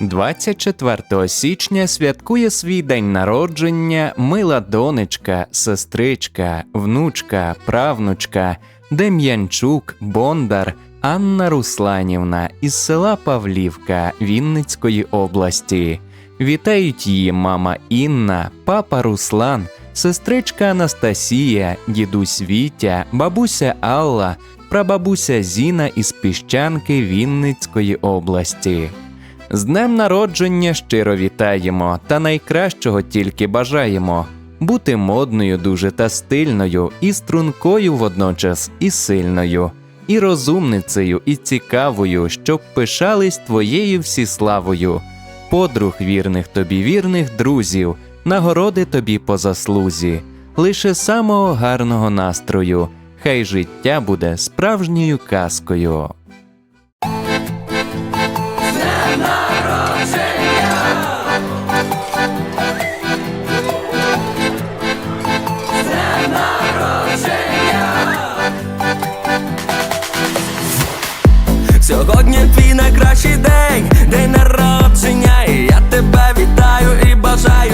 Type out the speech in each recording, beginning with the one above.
24 січня святкує свій день народження мила донечка, сестричка, внучка, правнучка, Дем'янчук, Бондар, Анна Русланівна із села Павлівка Вінницької області. Вітають її мама Інна, папа Руслан, сестричка Анастасія, дідусь Вітя, бабуся Алла, прабабуся Зіна із Піщанки Вінницької області. З днем народження щиро вітаємо та найкращого тільки бажаємо. Бути модною дуже та стильною, і стрункою водночас, і сильною, і розумницею, і цікавою, щоб пишались твоєю всіславою, подруг вірних тобі вірних друзів, нагороди тобі по заслузі, лише самого гарного настрою, хай життя буде справжньою казкою. Сьогодні твій найкращий день, день народження, і я тебе вітаю і бажаю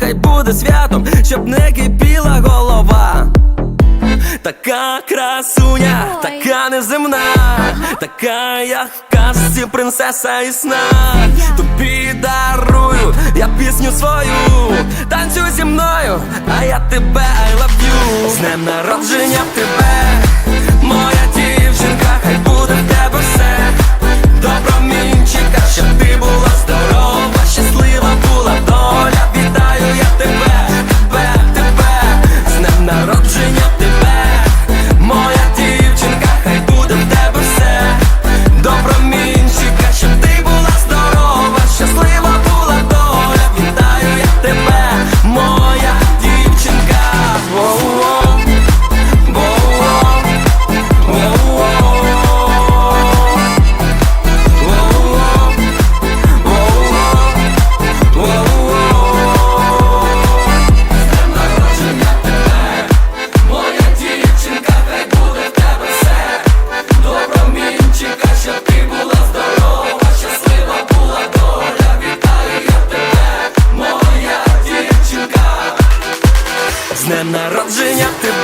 хай буде святом, щоб не кипіла голова. Така красуня, така неземна, така як в казці принцеса і сна. Тобі дарую я пісню свою, танцюй зі мною, а я тебе I love you. З днем народження в тебе, моя дівчинка,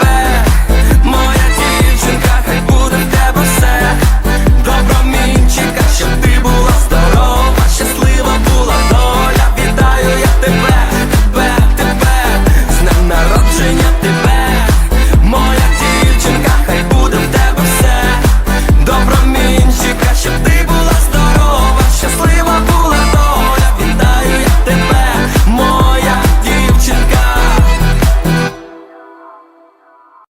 back.